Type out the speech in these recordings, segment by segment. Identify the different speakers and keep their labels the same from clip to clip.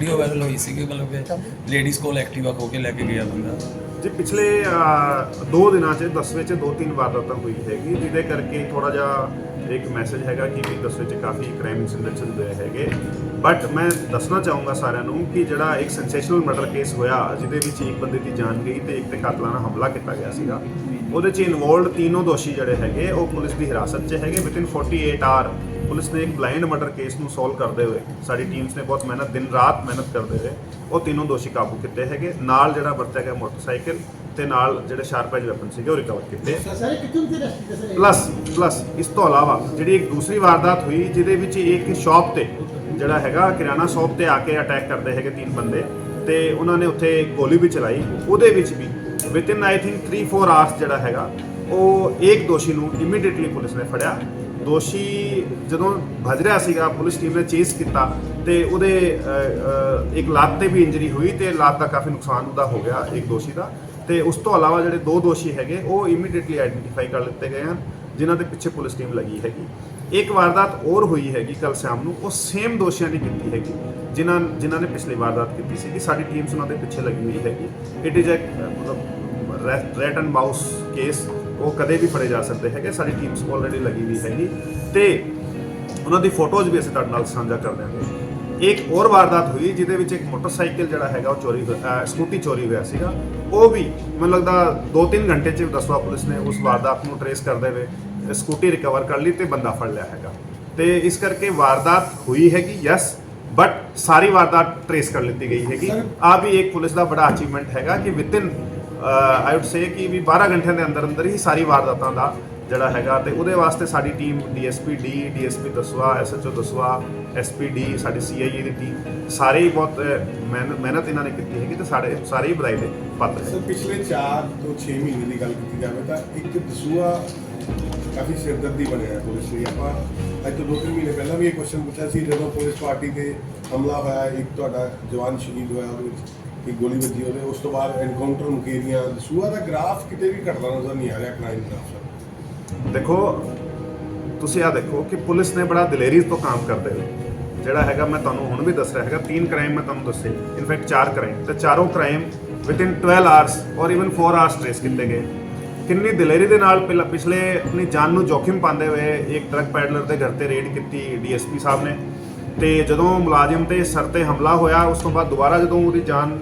Speaker 1: Video viral ਹੋਈ ਸੀ ਮਤਲਬ ਕਿ ਲੇਡੀਜ਼ ਕੋਲ ਐਕਟਿਵਾ ਖੋ ਕੇ ਲੈ ਕੇ ਗਿਆ ਬੰਦਾ।
Speaker 2: ਜੀ ਪਿਛਲੇ ਅਹ, ਦੋ ਦਿਨਾਂ 'ਚ ਦਸਵੇਂ 'ਚ ਦੋ ਤਿੰਨ ਵਾਰਦਾਤਾਂ ਹੋਈ ਹੈਗੀ ਜਿਹਦੇ ਕਰਕੇ ਥੋੜਾ ਜਿਹਾ ਇੱਕ ਮੈਸੇਜ ਹੈਗਾ ਕਿ ਵੀ ਦਸਵੇਂ 'ਚ ਕਾਫੀ ਕ੍ਰਾਈਮ ਇਨਸੀਡੈਂਟਸ ਹੁੰਦੇ ਹੈਗੇ। ਬਟ ਮੈਂ ਦੱਸਣਾ ਚਾਹੂੰਗਾ ਸਾਰਿਆਂ ਨੂੰ ਕਿ ਜਿਹੜਾ ਇੱਕ ਸੈਂਸੇਸ਼ਨਲ ਮਰਡਰ ਕੇਸ ਹੋਇਆ, ਜਿਹਦੇ ਵਿੱਚ ਇੱਕ ਬੰਦੇ ਦੀ ਜਾਨ ਗਈ ਤੇ ਇੱਕ ਤੇ ਕਾਤਲਾਨਾ ਹਮਲਾ ਕੀਤਾ ਗਿਆ ਸੀਗਾ। ਉਹਦੇ 'ਚ ਇਨਵੋਲਡ ਤਿੰਨੋਂ ਦੋਸ਼ੀ ਜਿਹੜੇ ਹੈਗੇ, ਉਹ ਪੁਲਿਸ ਦੀ ਹਿਰਾਸਤ 'ਚ ਹੈਗੇ। ਵਿਦਿਨ 48 ਆਰ ਪੁਲਿਸ ਨੇ ਇੱਕ ਬਲਾਈਂਡ ਮਰਡਰ ਕੇਸ ਨੂੰ ਸੋਲਵ ਕਰਦੇ ਹੋਏ, ਸਾਡੀ ਟੀਮਸ ਨੇ ਬਹੁਤ ਮਿਹਨਤ, ਦਿਨ ਰਾਤ ਮਿਹਨਤ ਕਰਦੇ ਹੋਏ, ਉਹ ਤਿੰਨੋਂ ਦੋਸ਼ੀ ਕਾਬੂ ਕੀਤੇ ਹੈਗੇ। ਨਾਲ ਜਿਹੜਾ ਵਰਤਿਆ ਗਿਆ ਮੋਟਰਸਾਈਕਲ ਤੇ ਨਾਲ ਜਿਹੜੇ ਸ਼ਾਰਪ ਐਜ ਵੈਪਨ ਸੀਗੇ ਉਹ ਰਿਕਵਰ ਕੀਤੇ।
Speaker 3: ਸਾਰੇ ਕਿੱਥੋਂ ਦੀ ਰਸਤੀ ਦੱਸ
Speaker 2: ਪਲੱਸ ਪਲੱਸ ਇਸ ਤੋਂ ਇਲਾਵਾ ਜਿਹੜੀ ਇੱਕ ਦੂਸਰੀ ਵਾਰਦਾਤ ਹੋਈ ਜਿਹਦੇ ਵਿੱਚ ਇੱਕ ਸ਼ਾਪ ਤੇ ਜਿਹੜਾ ਹੈਗਾ ਕਿਰਾਣਾ ਸ਼ਾਪ ਤੇ ਆ ਕੇ ਅਟੈਕ ਕਰਦੇ ਹੈਗੇ ਤਿੰਨ ਬੰਦੇ ਤੇ ਉਹਨਾਂ ਨੇ ਉੱਥੇ ਗੋਲੀ ਵੀ ਚਲਾਈ। ਉਹਦੇ ਵਿੱਚ ਵੀ ਵਿਦਿਨ ਆਈ ਥਿੰਕ 3-4 ਆਵਰਸ ਜਿਹੜਾ ਹੈਗਾ ਉਹ ਇੱਕ ਦੋਸ਼ੀ ਨੂੰ ਇਮੀਡੀਏਟਲੀ ਪੁਲਿਸ ਨੇ ਫੜਿਆ। ਦੋਸ਼ੀ ਜਦੋਂ ਭੱਜ ਰਿਹਾ ਸੀਗਾ ਪੁਲਿਸ ਟੀਮ ਨੇ ਚੇਸ ਕੀਤਾ ਤੇ ਉਹਦੇ ਇੱਕ ਲੱਤ ਤੇ ਵੀ ਇੰਜਰੀ ਹੋਈ ਤੇ ਲੱਤ ਦਾ ਕਾਫੀ ਨੁਕਸਾਨ ਉਹਦਾ ਹੋ ਗਿਆ ਇੱਕ ਦੋਸ਼ੀ ਦਾ। ਤੇ ਉਸ ਤੋਂ ਇਲਾਵਾ ਜਿਹੜੇ ਦੋ ਦੋਸ਼ੀ ਹੈਗੇ, ਉਹ ਇਮੀਡੀਏਟਲੀ ਆਈਡੈਂਟੀਫਾਈ ਕਰ ਲਿੱਤੇ ਗਏ ਹਨ, ਜਿਨ੍ਹਾਂ ਦੇ ਪਿੱਛੇ ਪੁਲਿਸ ਟੀਮ ਲੱਗੀ ਹੈਗੀ। ਇੱਕ ਵਾਰਦਾਤ ਹੋਰ ਹੋਈ ਹੈਗੀ ਕੱਲ ਸ਼ਾਮ ਨੂੰ, ਉਹ ਸੇਮ ਦੋਸ਼ੀਆਂ ਨੇ ਕੀਤੀ ਹੈਗੀ, ਜਿਨ੍ਹਾਂ ਜਿਨ੍ਹਾਂ ਨੇ ਪਿਛਲੀ ਵਾਰਦਾਤ ਕੀਤੀ ਸੀ ਕਿ ਸਾਡੀ ਟੀਮਸ ਉਹਨਾਂ ਦੇ ਪਿੱਛੇ ਲੱਗੀ ਹੋਈ ਹੈਗੀ। ਇਟ ਇਜ਼ ਅ ਮਤਲਬ ਰੈਟ ਐਂਡ ਮਾਊਸ ਕੇਸ ਉਹ ਕਦੇ ਵੀ ਫੜੇ ਜਾ ਸਕਦੇ ਹੈਗੇ। ਸਾਡੀ ਟੀਮਸ ਆਲਰੇਡੀ ਲੱਗੀ ਹੋਈ ਹੈਗੀ। ਤੇ ਉਹਨਾਂ ਦੀ ਫੋਟੋਜ਼ ਵੀ ਅਸੀਂ ਤੁਹਾਡੇ ਨਾਲ ਸਾਂਝਾ ਕਰ ਦਿਆਂਗੇ। ਇੱਕ ਹੋਰ ਵਾਰਦਾਤ ਹੋਈ ਜਿਹਦੇ ਵਿੱਚ ਇੱਕ ਮੋਟਰਸਾਈਕਲ ਜਿਹੜਾ ਹੈਗਾ ਉਹ ਚੋਰੀ ਹੋਇਆ- ਸਕੂਟੀ ਚੋਰੀ ਹੋਇਆ ਸੀਗਾ। ਉਹ ਵੀ ਮੈਨੂੰ ਲੱਗਦਾ 2-3 ਘੰਟੇ ਚ ਦਸਵਾ ਪੁਲਿਸ ਨੇ ਉਸ ਵਾਰਦਾਤ ਨੂੰ ਟਰੇਸ ਕਰਦੇ ਹੋਏ ਸਕੂਟੀ ਰਿਕਵਰ ਕਰ ਲਈ ਤੇ ਬੰਦਾ ਫੜ ਲਿਆ ਹੈਗਾ। ਤੇ ਇਸ ਕਰਕੇ ਵਾਰਦਾਤ ਹੋਈ ਹੈਗੀ ਯੈਸ ਬਟ ਸਾਰੀ ਵਾਰਦਾਤ ਟਰੇਸ ਕਰ ਲਿੱਤੀ ਗਈ ਹੈਗੀ। ਆ ਵੀ ਇੱਕ ਪੁਲਿਸ ਦਾ ਬੜਾ ਅਚੀਵਮੈਂਟ ਹੈਗਾ ਕਿ ਵਿਦਿਨ ਆਈ ਊਡ ਸੇ ਕਿ ਵੀ 12 ਘੰਟਿਆਂ ਦੇ ਅੰਦਰ ਅੰਦਰ ਹੀ ਸਾਰੀ ਵਾਰਦਾਤਾਂ ਦਾ ਜਿਹੜਾ ਹੈਗਾ ਤੇ ਉਹਦੇ ਵਾਸਤੇ ਸਾਡੀ team DSP D, DSP ਦਸਵਾ, SHO ਦਸਵਾ ਐਸਪੀਡੀ ਸਾਡੀ ਸੀਆਈਏ ਦੀ ਟੀਮ, ਸਾਰੇ ਹੀ ਬਹੁਤ ਮਿਹਨਤ ਮਿਹਨਤ ਇਹਨਾਂ ਨੇ ਕੀਤੀ ਹੈਗੀ ਤੇ ਸਾਡੇ, ਸਾਰੇ ਹੀ ਬਧਾਈ ਦੇ ਪਾਤਰ
Speaker 4: ਸਰ, ਪਿਛਲੇ 4 ਤੋਂ 6 ਮਹੀਨੇ ਦੀ ਗੱਲ ਕੀਤੀ ਜਾਵੇ ਤਾਂ ਇੱਕ ਦਸੂਆ ਕਾਫੀ ਸਿਰਦਰਦੀ ਬਣਿਆ ਪੁਲਿਸ ਲਈ। ਆਪਾਂ ਅੱਜ ਤੋਂ ਦੋ ਤਿੰਨ ਮਹੀਨੇ ਪਹਿਲਾਂ ਵੀ ਇਹ ਕੁਐਸਚਨ ਪੁੱਛਿਆ ਸੀ, ਜਦੋਂ ਪੁਲਿਸ ਪਾਰਟੀ ਤੇ ਹਮਲਾ ਹੋਇਆ, ਇੱਕ ਤੁਹਾਡਾ ਜਵਾਨ ਸ਼ਹੀਦ ਹੋਇਆ, ਉਹਦੇ ਵਿੱਚ ਇੱਕ ਗੋਲੀ ਵੱਜੀ ਉਹਦੇ, ਉਸ ਤੋਂ ਬਾਅਦ ਐਨਕਾਊਂਟਰ ਮੁਕੇਰੀਆਂ ਦਸੂਆ ਦਾ ਗ੍ਰਾਫ ਕਿਤੇ ਵੀ ਘਟਦਾ ਨਜ਼ਰ ਨਹੀਂ ਆ ਰਿਹਾ ਕ੍ਰਾਈਮ ਗ੍ਰਾਫ ਸਰ
Speaker 2: ਦੇਖੋ, ਤੁਸੀਂ ਆ ਦੇਖੋ ਕਿ ਪੁਲਿਸ ਨੇ ਬੜਾ ਦਲੇਰੀ ਤੋਂ ਕੰਮ ਕਰਦੇ ਹੋਏ, ਜਿਹੜਾ ਹੈਗਾ ਮੈਂ ਤੁਹਾਨੂੰ ਹੁਣ ਵੀ ਦੱਸ ਰਿਹਾ ਹੈਗਾ, ਤਿੰਨ ਕ੍ਰਾਈਮ ਮੈਂ ਤੁਹਾਨੂੰ ਦੱਸੇ, ਇਨਫੈਕਟ ਚਾਰ ਕ੍ਰਾਈਮ ਤੇ ਚਾਰੋਂ ਕ੍ਰਾਈਮ ਵਿਦਿਨ 12 ਆਵਰਸ ਔਰ ਇਵਨ 4 ਆਵਰਸ ਟ੍ਰੇਸ ਕੀਤੇ ਗਏ। ਕਿੰਨੀ ਦਲੇਰੀ ਦੇ ਨਾਲ ਪਹਿਲਾਂ ਪਿਛਲੇ ਆਪਣੀ ਜਾਨ ਨੂੰ ਜੋਖਿਮ ਪਾਉਂਦੇ ਹੋਏ ਇੱਕ ਟਰੱਕ ਪੈਡਲਰ ਦੇ ਘਰ ਤੇ ਰੇਡ ਕੀਤੀ ਡੀਐਸਪੀ ਸਾਹਿਬ ਨੇ, ਤੇ ਜਦੋਂ ਮੁਲਾਜ਼ਮ ਤੇ ਸਰ ਤੇ ਹਮਲਾ ਹੋਇਆ, ਉਸ ਤੋਂ ਬਾਅਦ ਦੁਬਾਰਾ ਜਦੋਂ ਉਹਦੀ ਜਾਨ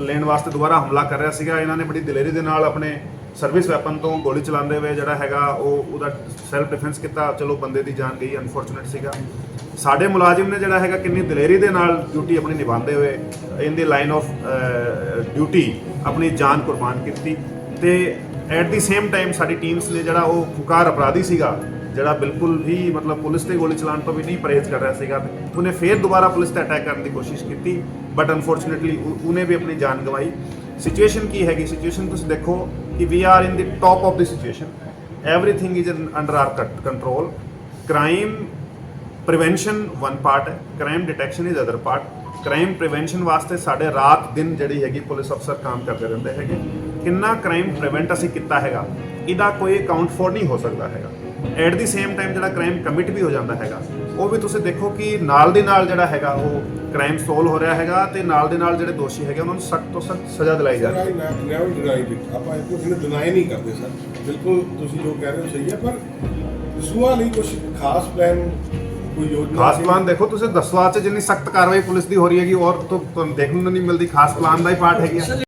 Speaker 2: ਲੈਣ ਵਾਸਤੇ ਦੁਬਾਰਾ ਹਮਲਾ ਕਰ ਰਿਹਾ ਸੀਗਾ, ਇਹਨਾਂ ਨੇ ਬੜੀ ਦਲੇਰੀ ਦੇ ਨਾਲ ਆਪਣੇ ਸਰਵਿਸ ਵੈਪਨ ਤੋਂ ਗੋਲੀ ਚਲਾਉਂਦੇ ਹੋਏ ਜਿਹੜਾ ਹੈਗਾ ਉਹ ਉਹਦਾ ਸੈਲਫ ਡਿਫੈਂਸ ਕੀਤਾ, ਚਲੋ ਬੰਦੇ ਦੀ ਜਾਨ ਗਈ ਅਨਫੋਰਚੂਨੇਟ ਸੀਗਾ। ਸਾਡੇ ਮੁਲਾਜ਼ਮ ਨੇ ਜਿਹੜਾ ਹੈਗਾ ਕਿੰਨੀ ਦਲੇਰੀ ਦੇ ਨਾਲ ਡਿਊਟੀ ਆਪਣੀ ਨਿਭਾਉਂਦੇ ਹੋਏ in the line of duty ਆਪਣੀ ਜਾਨ ਕੁਰਬਾਨ ਕੀਤੀ ਤੇ ਐਟ ਦੀ ਸੇਮ ਟਾਈਮ ਸਾਡੀ ਟੀਮਸ ਨੇ ਜਿਹੜਾ ਉਹ ਫੁਕਾਰ ਅਪਰਾਧੀ ਸੀਗਾ, ਜਿਹੜਾ ਬਿਲਕੁਲ ਵੀ ਮਤਲਬ ਪੁਲਿਸ ਤੇ ਗੋਲੀ ਚਲਾਉਣ ਤੋਂ ਵੀ ਨਹੀਂ ਪਰਹੇਜ਼ ਕਰ ਰਿਹਾ ਸੀਗਾ, ਉਹਨੇ ਫੇਰ ਦੁਬਾਰਾ ਪੁਲਿਸ ਤੇ ਅਟੈਕ ਕਰਨ ਦੀ ਕੋਸ਼ਿਸ਼ ਕੀਤੀ ਬਟ ਅਨਫੋਰਚੂਨੇਟਲੀ ਉਹਨੇ ਵੀ ਆਪਣੀ ਜਾਨ ਗਵਾਈ। ਸਿਚੁਏਸ਼ਨ ਕੀ ਹੈਗੀ? ਸਿਚੁਏਸ਼ਨ ਤੁਸੀਂ ਦੇਖੋ ਕਿ we are in the top of the situation everything is under our control crime prevention one part ਹੈ. Crime detection is other part crime prevention ਵਾਸਤੇ ਸਾਡੇ ਰਾਤ ਦਿਨ ਜਿਹੜੀ ਹੈਗੀ ਪੁਲਿਸ ਅਫਸਰ ਕੰਮ ਕਰਦੇ ਰਹਿੰਦੇ ਹੈਗੇ। ਕਿੰਨਾ ਕ੍ਰਾਈਮ ਪ੍ਰੀਵੈਂਟ ਅਸੀਂ ਕੀਤਾ ਹੈਗਾ? ਇਹਦਾ ਕੋਈ ਅਕਾਊਂਟ ਫੋਰ ਨਹੀਂ ਹੋ ਸਕਦਾ ਹੈਗਾ। ਐਟ ਦੀ ਸੇਮ ਟਾਈਮ ਜਿਹੜਾ ਕ੍ਰਾਈਮ ਕਮਿਟ ਵੀ ਹੋ ਜਾਂਦਾ ਹੈਗਾ ਉਹ ਵੀ ਤੁਸੀਂ ਦੇਖੋ ਕਿ ਨਾਲ ਦੇ ਨਾਲ ਜਿਹੜਾ ਹੈਗਾ ਉਹ ਕ੍ਰਾਈਮ ਸੋਲ ਹੋ ਰਿਹਾ ਹੈਗਾ ਤੇ ਨਾਲ ਦੇ ਨਾਲ ਜਿਹੜੇ ਦੋਸ਼ੀ ਹੈਗੇ ਉਹਨਾਂ ਨੂੰ ਸਖਤ ਤੋਂ ਸਖਤ ਸਜ਼ਾ ਦਿਲਾਈ ਜਾ ਰਹੀ ਹੈ।
Speaker 4: ਨੈਵਰ ਡਿਨਾਈ ਇਟ ਆਪਾਂ ਇਹ ਕੁਝ ਨੂੰ ਡਿਨਾਈ ਨਹੀਂ ਕਰਦੇ ਸਰ ਬਿਲਕੁਲ ਤੁਸੀਂ ਜੋ ਕਹਿ ਰਹੇ ਹੋ ਸਹੀ ਹੈ ਪਰ ਦਸੂਆ ਲਈ ਕੁਝ ਖਾਸ ਪਲਾਨ ਕੋਈ ਯੋਜਨਾ
Speaker 2: ਖਾਸ? ਪਲਾਨ ਦੇਖੋ ਤੁਸੀਂ ਦਸਵਾਂ ਚ ਜਿੰਨੀ ਸਖਤ ਕਾਰਵਾਈ ਪੁਲਿਸ ਦੀ ਹੋ ਰਹੀ ਹੈਗੀ ਔਰ ਤੋਂ ਦੇਖਣ ਨੂੰ ਨਹੀਂ ਮਿਲਦੀ ਖਾਸ ਪਲਾਨ ਦਾ ਹੀ ਪਾਰਟ ਹੈਗੀ